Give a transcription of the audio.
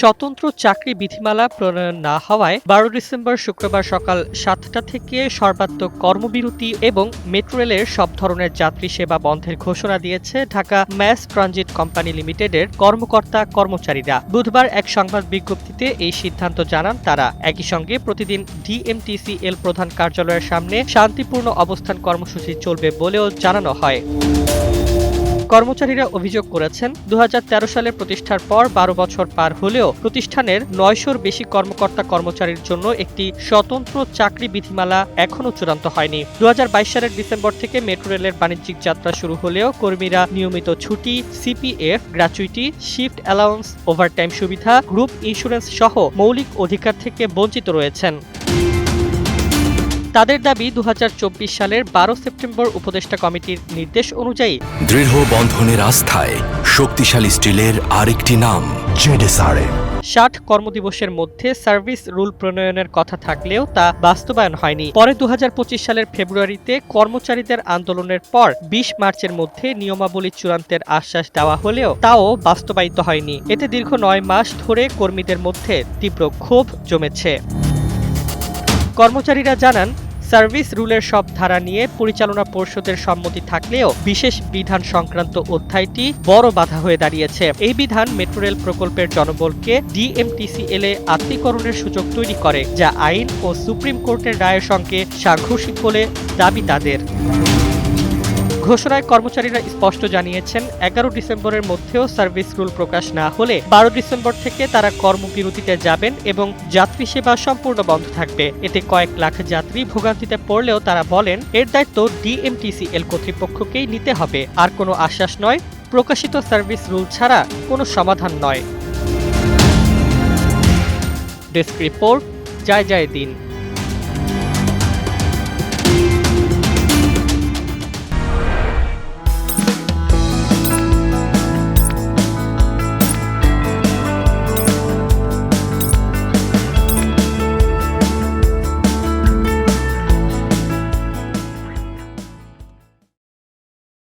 স্বতন্ত্র চাকরি বিধিমালা প্রণয়ন না হওয়ায় বারো ডিসেম্বর শুক্রবার সকাল সাতটা থেকে সর্বাত্মক কর্মবিরতি এবং মেট্রো রেলের সব ধরনের যাত্রী সেবা বন্ধের ঘোষণা দিয়েছে ঢাকা ম্যাস ট্রানজিট কোম্পানি লিমিটেডের কর্মকর্তা কর্মচারীরা। বুধবার এক সংবাদ বিজ্ঞপ্তিতে এই সিদ্ধান্ত জানান তারা। একই সঙ্গে প্রতিদিন ডিএমটিসিএল প্রধান কার্যালয়ের সামনে শান্তিপূর্ণ অবস্থান কর্মসূচি চলবে বলেও জানানো হয়। কর্মচারীরা অভিযোগ করেছেন দু হাজার তেরো সালে প্রতিষ্ঠার পর বারো বছর পার হলেও প্রতিষ্ঠানের নয়শোর বেশি কর্মকর্তা কর্মচারীর জন্য একটি স্বতন্ত্র চাকরি বিধিমালা এখনও চূড়ান্ত হয়নি। দু হাজার বাইশ সালের ডিসেম্বর থেকে মেট্রো রেলের বাণিজ্যিক যাত্রা শুরু হলেও কর্মীরা নিয়মিত ছুটি, CPF gratuity shift allowance, overtime সুবিধা, গ্রুপ ইন্স্যুরেন্স সহ মৌলিক অধিকার থেকে বঞ্চিত রয়েছেন। তাদের দাবি দু হাজার চব্বিশ সালের বারো সেপ্টেম্বর উপদেষ্টা কমিটির নির্দেশ অনুযায়ী দৃঢ় বন্ধনের আস্থায় শক্তিশালী স্টিলের আরেকটি নাম জেডেসআরএম। ষাট কর্মদিবসের মধ্যে সার্ভিস রুল প্রণয়নের কথা থাকলেও তা বাস্তবায়ন হয়নি। পরে দু হাজার পঁচিশ সালের ফেব্রুয়ারিতে কর্মচারীদের আন্দোলনের পর বিশ মার্চের মধ্যে নিয়মাবলী চূড়ান্তের আশ্বাস দেওয়া হলেও তাও বাস্তবায়িত হয়নি। এতে দীর্ঘ নয় মাস ধরে কর্মীদের মধ্যে তীব্র ক্ষোভ জমেছে। কর্মচারীরা জানান সার্ভিস রুলের সব ধারা নিয়ে পরিচালনা পর্ষদের সম্মতি থাকলেও বিশেষ বিধান সংক্রান্ত অধ্যায়টি বড় বাধা হয়ে দাঁড়িয়েছে। এই বিধান মেট্রো রেল প্রকল্পের জনবলকে ডিএমটিসিএল এ আত্মীকরণের সুযোগ তৈরি করে, যা আইন ও সুপ্রিম কোর্টের রায়ের সঙ্গে সাংঘর্ষিক বলে দাবি তাদের। ঘোষণায় কর্মচারীরা স্পষ্ট জানিয়েছেন, এগারো ডিসেম্বরের মধ্যেও সার্ভিস রুল প্রকাশ না হলে বারো ডিসেম্বর থেকে তারা কর্মবিরতিতে যাবেন এবং যাত্রী সেবা সম্পূর্ণ বন্ধ থাকবে। এতে কয়েক লাখ যাত্রী ভোগান্তিতে পড়লেও তারা বলেন, এর দায়িত্ব ডিএমটিসিএল কর্তৃপক্ষকেই নিতে হবে। আর কোনো আশ্বাস নয়, প্রকাশিত সার্ভিস রুল ছাড়া কোনো সমাধান নয়। ডেস্ক রিপোর্ট, জয় জয় দিন।